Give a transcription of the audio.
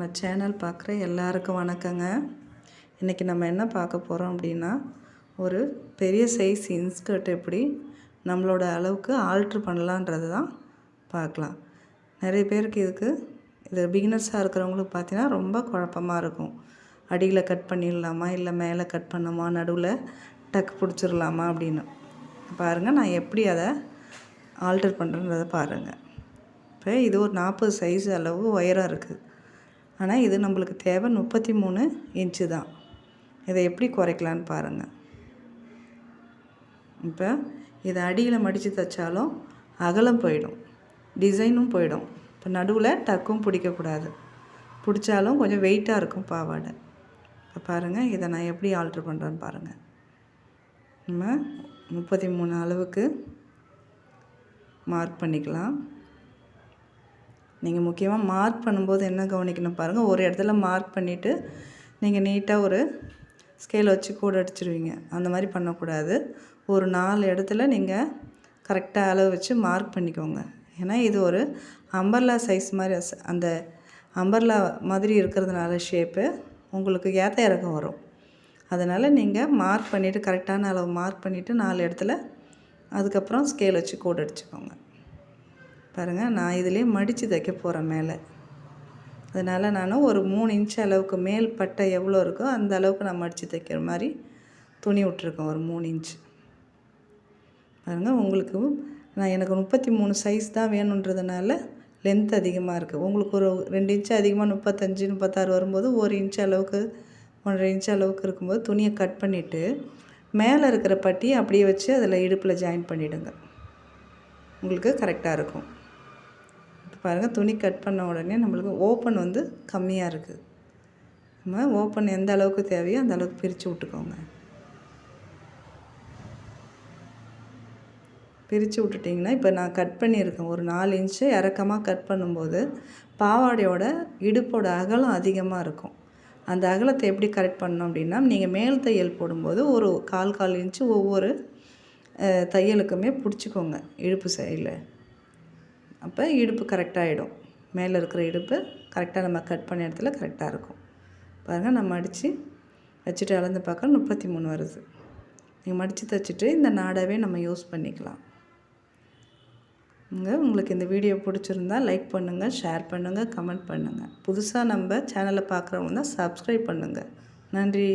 நம்ம சேனல் பார்க்குற எல்லாருக்கும் வணக்கங்க. இன்றைக்கி நம்ம என்ன பார்க்க போகிறோம் அப்படின்னா ஒரு பெரிய சைஸ் இன்ஸ்கர்ட் எப்படி நம்மளோட அளவுக்கு ஆல்ட்ரு பண்ணலான்றது தான் பார்க்கலாம். நிறைய பேருக்கு இதுக்கு இது பிகினர்ஸாக இருக்கிறவங்களுக்கு பார்த்தீங்கன்னா ரொம்ப குழப்பமாக இருக்கும். அடியில் கட் பண்ணிடலாமா இல்லை மேலே கட் பண்ணுமா நடுவில் டக் பிடிச்சிடலாமா அப்படின்னு. பாருங்கள் நான் எப்படி அதை ஆல்டர் பண்ணுறன்றதை பாருங்கள் இப்போ இது ஒரு நாற்பது சைஸ் அளவு உயரம் இருக்குது ஆனால் இது நம்மளுக்கு தேவை முப்பத்தி மூணு இன்ச்சு தான். இதை எப்படி குறைக்கலான்னு பாருங்கள் இப்போ இதை அடியில் மடித்து தைச்சாலும் அகலம் போயிடும். டிசைனும் போயிடும். இப்போ நடுவில் டக்கும் பிடிக்கக்கூடாது. பிடிச்சாலும் கொஞ்சம் வெயிட்டாக இருக்கும் பாவாடை. இப்போ பாருங்கள் இதை நான் எப்படி ஆல்ட்ரு பண்ணுறேன்னு பாருங்கள் நம்ம முப்பத்தி மூணு அளவுக்கு மார்க் பண்ணிக்கலாம். நீங்கள் முக்கியமாக மார்க் பண்ணும்போது என்ன கவனிக்கணும் பாருங்கள் ஒரு இடத்துல மார்க் பண்ணிவிட்டு நீங்கள் நீட்டாக ஒரு ஸ்கேல் வச்சு கூட அடிச்சிருவீங்க. அந்த மாதிரி பண்ணக்கூடாது. ஒரு நாலு இடத்துல நீங்கள் கரெக்டாக அளவு வச்சு மார்க் பண்ணிக்கோங்க. ஏன்னா இது ஒரு அம்பர்லா சைஸ் மாதிரி அந்த அம்பர்லா மாதிரி இருக்கிறதுனால ஷேப்பு உங்களுக்கு ஏற்ற இறக்கம் வரும். அதனால் நீங்கள் மார்க் பண்ணிவிட்டு கரெக்டான அளவு மார்க் பண்ணிவிட்டு நாலு இடத்துல அதுக்கப்புறம் ஸ்கேல் வச்சு கோடு அடிச்சுக்கோங்க. பாருங்கள் நான் இதிலே மடித்து தைக்க போகிறேன் மேலே. அதனால் நான் ஒரு மூணு இன்ச் அளவுக்கு மேல் பட்டை எவ்வளோ இருக்கோ அந்த அளவுக்கு நான் மடித்து தைக்கிற மாதிரி துணி விட்ருக்கேன் ஒரு மூணு இன்ச் பாருங்கள் உங்களுக்கு நான் எனக்கு முப்பத்தி மூணு சைஸ் தான் வேணுன்றதுனால லென்த் அதிகமாக இருக்குது உங்களுக்கு ஒரு ரெண்டு இன்ச்சு அதிகமாக முப்பத்தஞ்சு முப்பத்தாறு வரும்போது ஒரு இன்ச் அளவுக்கு ஒன்றரை இன்ச் அளவுக்கு இருக்கும்போது துணியை கட் பண்ணிவிட்டு மேலே இருக்கிற பட்டியை அப்படியே வச்சு அதில் இடுப்பில் ஜாயின் பண்ணிவிடுங்க உங்களுக்கு கரெக்டாக இருக்கும். பாருங்கள் துணி கட் பண்ண உடனே நம்மளுக்கு ஓப்பன் வந்து கம்மியாக இருக்குது நம்ம ஓப்பன் எந்த அளவுக்கு தேவையோ அந்த அளவுக்கு பிரித்து விட்டுக்கோங்க. பிரித்து விட்டுட்டிங்கன்னா இப்போ நான் கட் பண்ணியிருக்கேன். ஒரு நாலு இன்ச்சு இறக்கமாக கட் பண்ணும்போது பாவாடையோட இடுப்போட அகலம் அதிகமாக இருக்கும். அந்த அகலத்தை எப்படி கரெக்ட் பண்ணோம் அப்படின்னா நீங்கள் மேல் தையல் போடும்போது ஒரு கால் கால் இன்ச்சு ஒவ்வொரு தையலுக்குமே பிடிச்சிக்கோங்க இடுப்பு சைடில் அப்போ இடுப்பு கரெக்டாகிடும் மேலே இருக்கிற இடுப்பு கரெக்டாக நம்ம கட் பண்ண இடத்துல கரெக்டாக இருக்கும். பாருங்கள் நம்ம அடித்து வச்சுட்டு அளந்து பார்க்க முப்பத்தி மூணு வருது. நீங்கள் மடித்து தைச்சிட்டு இந்த நாடாவே நம்ம யூஸ் பண்ணிக்கலாம். இங்கே உங்களுக்கு இந்த வீடியோ பிடிச்சிருந்தா லைக் பண்ணுங்கள் ஷேர் பண்ணுங்கள் கமெண்ட் பண்ணுங்கள் புதுசாக நம்ம சேனலை பார்க்குறவங்க தான் சப்ஸ்கிரைப் பண்ணுங்கள் நன்றி.